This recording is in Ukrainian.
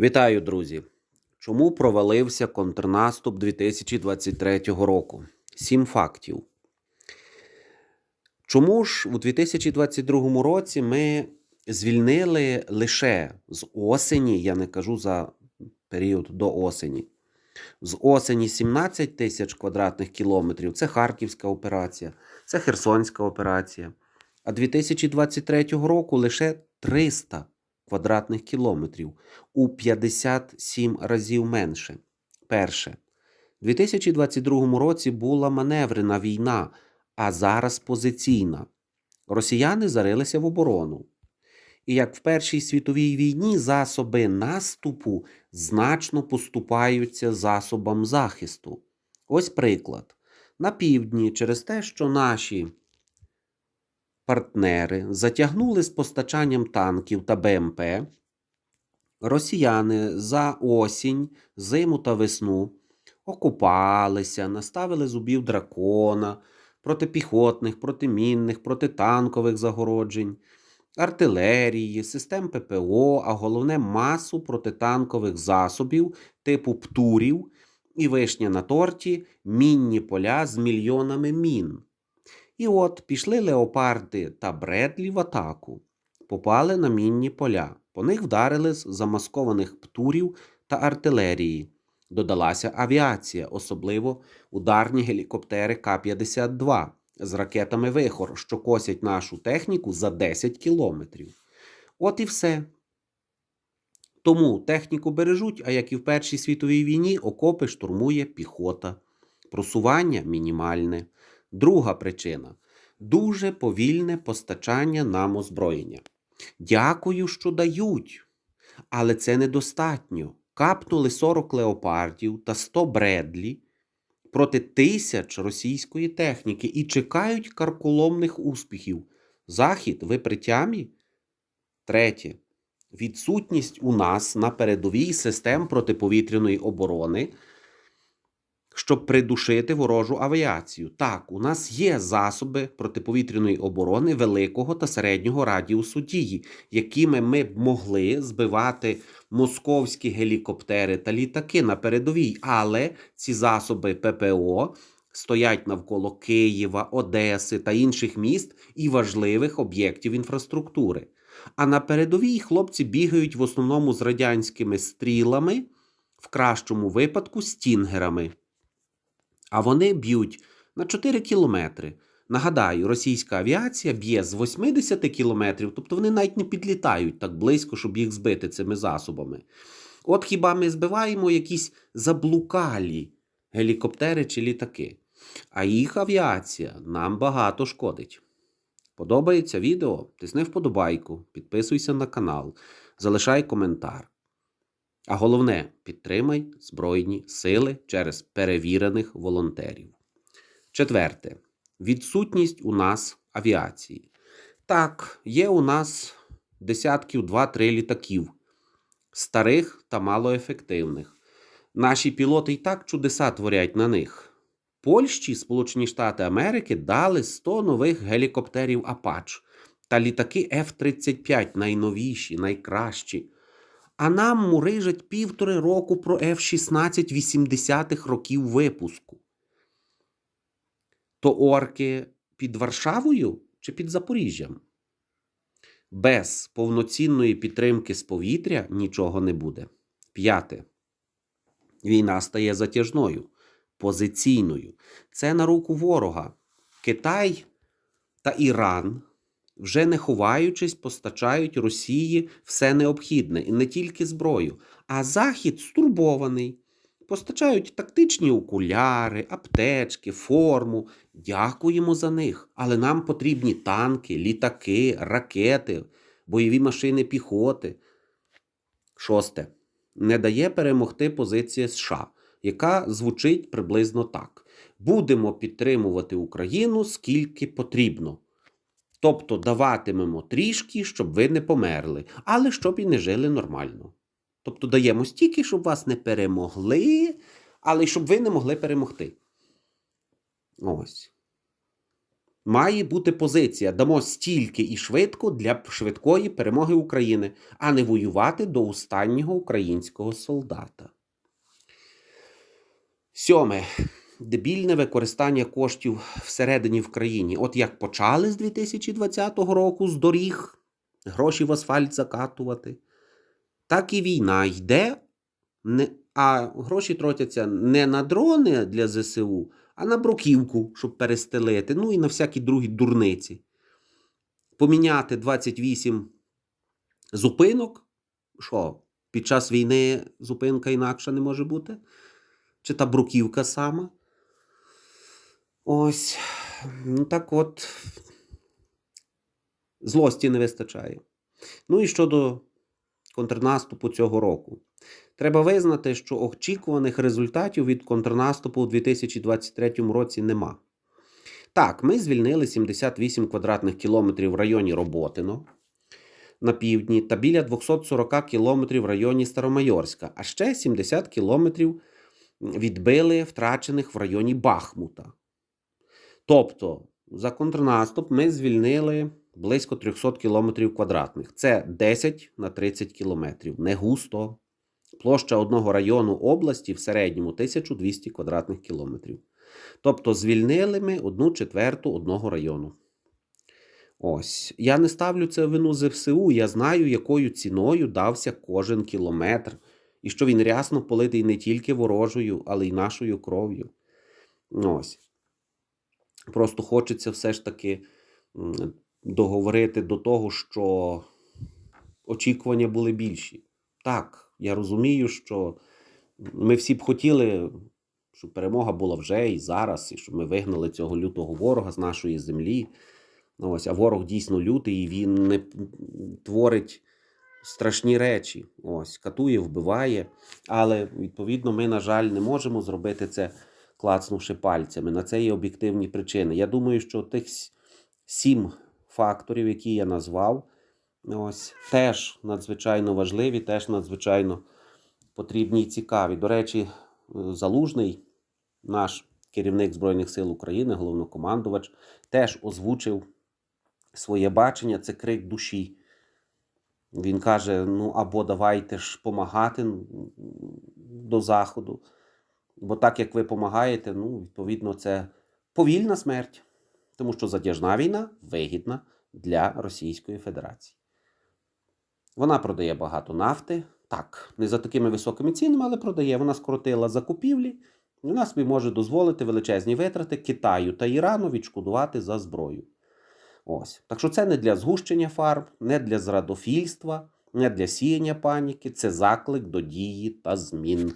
Вітаю, друзі! Чому провалився контрнаступ 2023 року? Сім фактів. Чому ж у 2022 році ми звільнили лише з осені, я не кажу за період до осені, з осені 17 тисяч квадратних кілометрів це Харківська операція, це Херсонська операція. А 2023 року лише 300 квадратних кілометрів у 57 разів менше. Перше. У 2022 році була маневрена війна, а зараз позиційна. Росіяни зарилися в оборону. І як в Першій світовій війні засоби наступу значно поступаються засобам захисту. Ось приклад. На півдні, через те, що наші партнери затягнули з постачанням танків та БМП, росіяни за осінь, зиму та весну окупалися, наставили зубів дракона, протипіхотних, протимінних, протитанкових загороджень, артилерії, систем ППО, а головне масу протитанкових засобів типу птурів і вишня на торті мінні поля з мільйонами мін. І от пішли леопарди та Бредлі в атаку, попали на мінні поля. По них вдарили з замаскованих птурів та артилерії. Додалася авіація, особливо ударні гелікоптери К-52 з ракетами Вихор, що косять нашу техніку за 10 кілометрів. От і все. Тому техніку бережуть, а як і в Першій світовій війні, окопи штурмує піхота. Просування мінімальне. Друга причина дуже повільне постачання нам озброєння. Дякую, що дають, але це недостатньо. Капнули 40 леопардів та 100 бредлі проти тисяч російської техніки і чекають карколомних успіхів. Захід, ви при тямі? Третє. Відсутність у нас на передовій систем протиповітряної оборони щоб придушити ворожу авіацію. Так, у нас є засоби протиповітряної оборони великого та середнього радіусу дії, якими ми б могли збивати московські гелікоптери та літаки на передовій, але ці засоби ППО. Стоять навколо Києва, Одеси та інших міст і важливих об'єктів інфраструктури. А на передовій хлопці бігають в основному з радянськими стрілами, в кращому випадку стінгерами а вони б'ють на 4 кілометри. Нагадаю, російська авіація б'є з 80 кілометрів, тобто вони навіть не підлітають так близько, щоб їх збити цими засобами. От хіба ми збиваємо якісь заблукалі гелікоптери чи літаки, а їх авіація нам багато шкодить. Подобається відео? Тисни вподобайку, підписуйся на канал, залишай коментар. А головне, підтримай Збройні сили через перевірених волонтерів. Четверте. Відсутність у нас авіації. Так, є у нас десятків 2-3 літаків, старих та малоефективних. Наші пілоти і так чудеса творять на них. Польщі, Сполучені Штати Америки дали 100 нових гелікоптерів Апач та літаки F-35 найновіші, найкращі. А нам мурижать півтори року про F-16 80-х років випуску. То орки під Варшавою чи під Запоріжжям? Без повноцінної підтримки з повітря нічого не буде. П'яте. Війна стає затяжною, позиційною. Це на руку ворога. Китай та Іран вже не ховаючись, постачають Росії все необхідне і не тільки зброю, а Захід стурбований. Постачають тактичні окуляри, аптечки, форму. Дякуємо за них. Але нам потрібні танки, літаки, ракети, бойові машини піхоти. Шосте. Не дає перемогти позиція США, яка звучить приблизно так: будемо підтримувати Україну скільки потрібно. Тобто даватимемо трішки, щоб ви не померли, але щоб і не жили нормально. Тобто даємо стільки, щоб вас не перемогли, але й щоб ви не могли перемогти. Ось. Має бути позиція: дамо стільки і швидко для швидкої перемоги України, а не воювати до останнього українського солдата. Сьоме. Дебільне використання коштів всередині в країні. От як почали з 2020 року з доріг гроші в асфальт закатувати, так і війна йде, а гроші тратяться не на дрони для ЗСУ, а на бруківку, щоб перестелити, ну і на всякі другі дурниці. Поміняти 28 зупинок. Що, під час війни зупинка інакша не може бути? Чи та бруківка сама? Ось. Ну так от. Злості не вистачає. Ну і щодо контрнаступу цього року. Треба визнати, що очікуваних результатів від контрнаступу у 2023 році нема. Так, ми звільнили 78 квадратних кілометрів в районі Роботино на півдні та біля 240 кілометрів в районі Старомайорська, а ще 70 кілометрів відбили втрачених в районі Бахмута. Тобто, за контрнаступ ми звільнили близько 300 кілометрів квадратних. Це 10 на 30 кілометрів. Не густо. Площа одного району області в середньому 1200 квадратних кілометрів. Тобто звільнили ми одну четверту одного району. Ось. Я не ставлю це вину ЗСУ. Я знаю, якою ціною дався кожен кілометр, і що він рясно политий не тільки ворожою, але й нашою кров'ю. Ось. Просто хочеться все ж таки договорити до того, що очікування були більші. Так, я розумію, що ми всі б хотіли, щоб перемога була вже і зараз, і щоб ми вигнали цього лютого ворога з нашої землі. Ну, Ось, а ворог дійсно лютий, і він не творить страшні речі. Ось, катує, вбиває. Але, відповідно, ми, на жаль, не можемо зробити це, клацнувши пальцями. На це є об'єктивні причини. Я думаю, що тих сім факторів, які я назвав, ось, теж надзвичайно важливі, теж надзвичайно потрібні і цікаві. До речі, е, Залужний, наш керівник Збройних сил України, головнокомандувач, теж озвучив своє бачення, це крик душі. Він каже: ну або давайте ж помагати до Заходу. Бо так як ви допомагаєте, ну, відповідно, це повільна смерть. Тому що затяжна війна вигідна для Російської Федерації. Вона продає багато нафти. Так, не за такими високими цінами, але продає. Вона скоротила закупівлі. І вона собі може дозволити величезні витрати Китаю та Ірану відшкодувати за зброю. Ось. Так що це не для згущення фарб, не для зрадофільства, не для сіяння паніки. Це заклик до дії та змін.